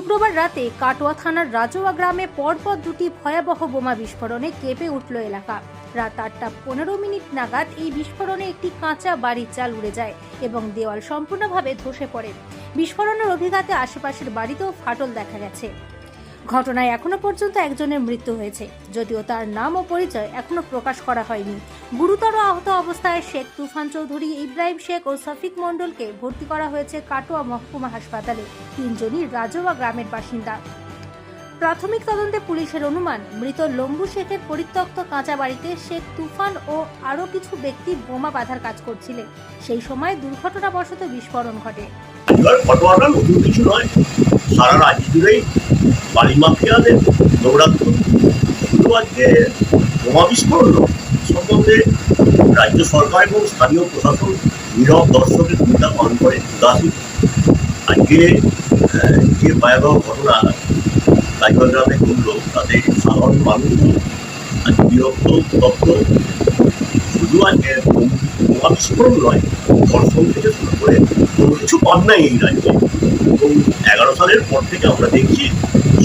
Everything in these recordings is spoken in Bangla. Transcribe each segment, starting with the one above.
শুক্রবার রাতে কাটোয়া থানার রাজোয়া গ্রামে পরপর দুটি ভয়াবহ বোমা বিস্ফোরণে কেঁপে উঠল এলাকা। রাত আটটা পনেরো মিনিট নাগাদ এই বিস্ফোরণে একটি কাঁচা বাড়ির চাল উড়ে যায় এবং দেওয়াল সম্পূর্ণভাবে ধসে পড়ে। বিস্ফোরণের অভিঘাতে আশেপাশের বাড়িতেও ফাটল দেখা গেছে। ঘটনায় এখনও পর্যন্ত একজনের মৃত্যু হয়েছে। যদিও তার নাম ও পরিচয় এখনও প্রকাশ করা হয়নি। গুরুতর আহত অবস্থায় শেখ তুফান চৌধুরী, ইব্রাহিম শেখ ও সফিক মণ্ডলকে ভর্তি করা হয়েছে কাটোয়া মহকুমা হাসপাতালে। তিনজনই রাজোয়া গ্রামের বাসিন্দা। প্রাথমিক তদন্তে পুলিশের অনুমান, মৃত লম্বু শেখের পরিত্যক্ত কাঁচা বাড়িতে শেখ তুফান ও আরও কিছু ব্যক্তি বোমা বাঁধার কাজ করছিলেন। সেই সময় দুর্ঘটনাবশত বিস্ফোরণ ঘটে। সারা রাজ্য জুড়েই বাড়ি মাফিয়াদের দৌরাত্ম শুধু আজকে বোমা বিস্ফোরণ সম্বন্ধে রাজ্য সরকার এবং স্থানীয় প্রশাসন নীরব দর্শকের ভূমিকা পালন করে উদাসীন। আজকে যে ভয়াবহ ঘটনা রাজবাড় গ্রামে ঘটল, তাতে সাধারণ মানুষ আজকে বিরক্ত, উত্তপ্ত। শুধু আজকে বোম- নয় ধর্ষণ থেকে শুরু করে কোনো কিছু বাদ নাই এই রাজ্যে এবং এগারো সালের পর থেকে আমরা দেখছি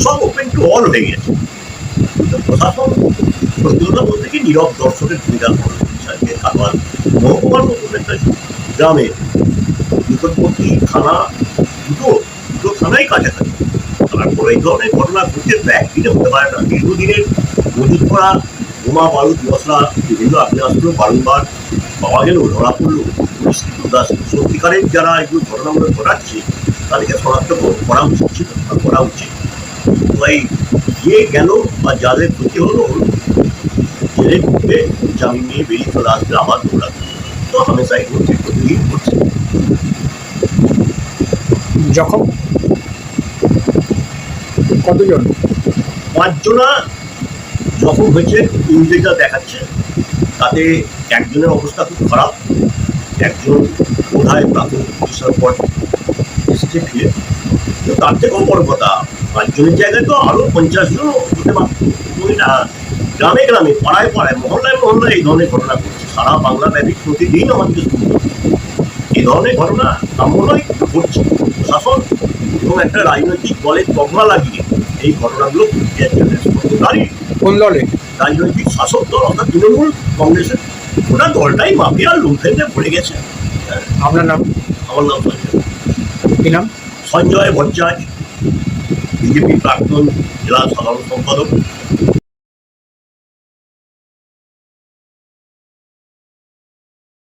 সব ওপেন টু অল হয়ে গেছে প্রশাসন সত্যি বলতে কি নীরব দর্শকের ভূমিকা কারবার মহকুমার মতন একটা গ্রামে নিকটবর্তী থানা দুটো দুটো থানাই কাছাকাছি তারপরে এই ধরনের ঘটনা ঘটতে তো একদিনে হতে পারে না দীর্ঘদিনের মজুত করা বোমা বারুদ মশলা বিভিন্ন আগ্নেয়াস্ত্র বারংবার পাওয়া গেলেও ধরা পড়ল। পুলিশ কিন্তু সত্যিকারের যারা এগুলো ঘটনাগুলো ঘটাচ্ছে তাদেরকে শনাক্ত করা উচিত ছিল করা উচিত। তো এই গিয়ে গেল বা যাদের ক্ষতি হলো জেলে ঢুকবে জামিন নিয়ে বেরিয়ে চলে আসবে আবার দৌড়াবে তো হামেশাই করছে প্রতিদিন করছে। জখম? কতজন? পাঁচজনা জখম হয়েছে ইঞ্জুরিটা দেখাচ্ছে। তাতে একজনের অবস্থা খুব খারাপ, একজন বোধহয় প্রাথমিক চিকিৎসার পর তো তার থেকেও বড় কথা, পাঁচজনের জায়গায় তো আরও পঞ্চাশ জন হতে পারত গ্রামে গ্রামে, পাড়ায় পাড়ায়, মহল্লায় মহল্লায় এই ধরনের ঘটনা ঘটছে। সারা বাংলা ব্যাপী প্রতিদিন আমাদের এই ধরনের ঘটনা কিন্তু ঘটছে। প্রশাসন এবং একটা রাজনৈতিক দলের তকমা লাগিয়ে এই ঘটনাগুলো ঘটছে একজনের দাঁড়িয়ে কোন দলে? রাজনৈতিক শাসক দল অর্থাৎ তৃণমূল কংগ্রেসের। ওটা দলটাই মাফিয়ার লুমফেন্ডে পড়ে গেছে। আপনার নাম? আমার নাম সঞ্জয়। কি নাম? সঞ্জয় ভট্টাচার্য বিজেপি প্রাক্তন জেলা সাধারণ সম্পাদক।